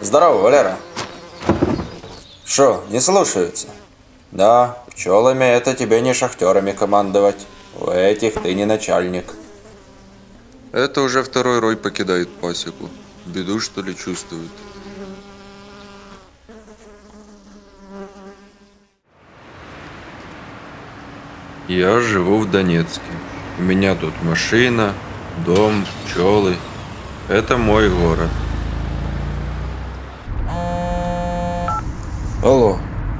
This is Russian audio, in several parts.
Здорово, Валера. Что, не слушаются? Да, пчелами это тебе не шахтерами командовать. У этих ты не начальник. Это уже второй рой покидает пасеку. Беду, что ли, чувствует. Я живу в Донецке. У меня тут машина, дом, пчелы. Это мой город. Алло,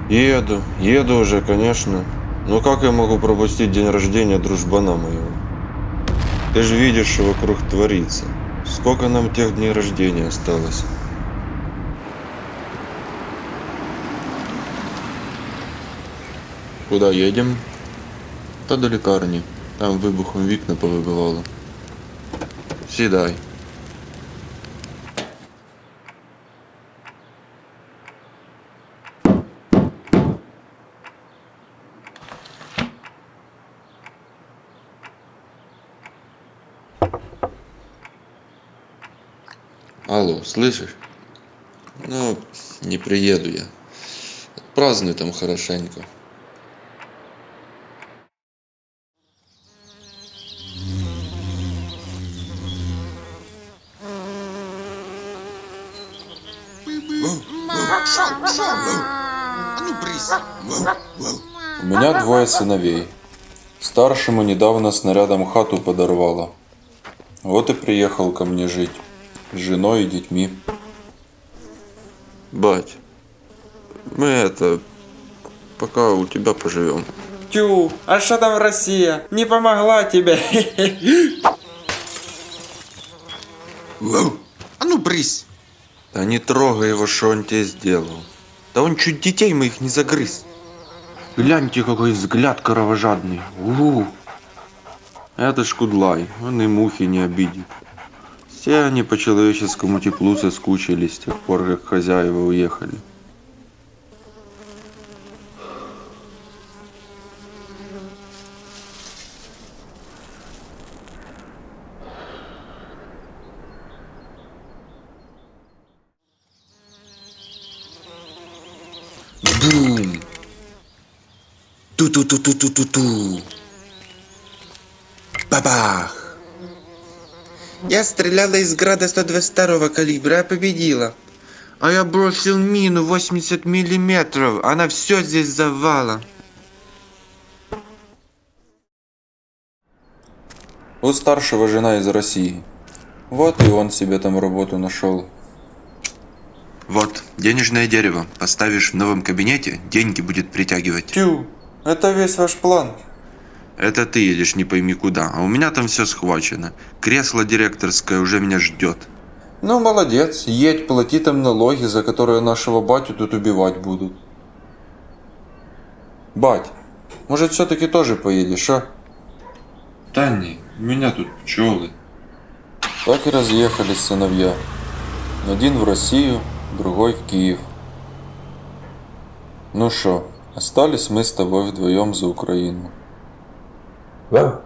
еду, еду уже, конечно. Но как я могу пропустить день рождения дружбана моего? Ты же видишь, что вокруг творится. Сколько нам тех дней рождения осталось? Куда едем? Та до лікарні. Там вибухом вікна повибивало. Сідай. Алло, слышишь? Ну, не приеду я. Празднуй там хорошенько. У меня двое сыновей. Старшему недавно снарядом хату подорвало. Вот и приехал ко мне жить. С женой и детьми. Бать, мы это, пока у тебя поживем. Тю, а что там Россия? Не помогла тебе. А ну брысь! Да не трогай его, что он тебе сделал. Да он чуть детей моих не загрыз. Гляньте, какой взгляд кровожадный. У, Это ж кудлай, он и мухи не обидит. Все они по человеческому теплу соскучились с тех пор, как хозяева уехали. Бум! Ту-ту-ту-ту-ту-ту-ту! Бабах! Я стреляла из града 122 калибра, я победила. А я бросил мину 80 миллиметров, она все здесь завала. У старшего жена из России. Вот и он себе там работу нашел. Вот, денежное дерево. Поставишь в новом кабинете, деньги будет притягивать. Тю, это весь ваш план. Это ты едешь не пойми куда, а у меня там все схвачено. Кресло директорское уже меня ждет. Ну, молодец, едь, плати там налоги, за которые нашего батю тут убивать будут. Бать, может все-таки тоже поедешь, а? Да не, у меня тут пчелы. Так и разъехались сыновья. Один в Россию, другой в Киев. Ну что, остались мы с тобой вдвоем за Украину. Да,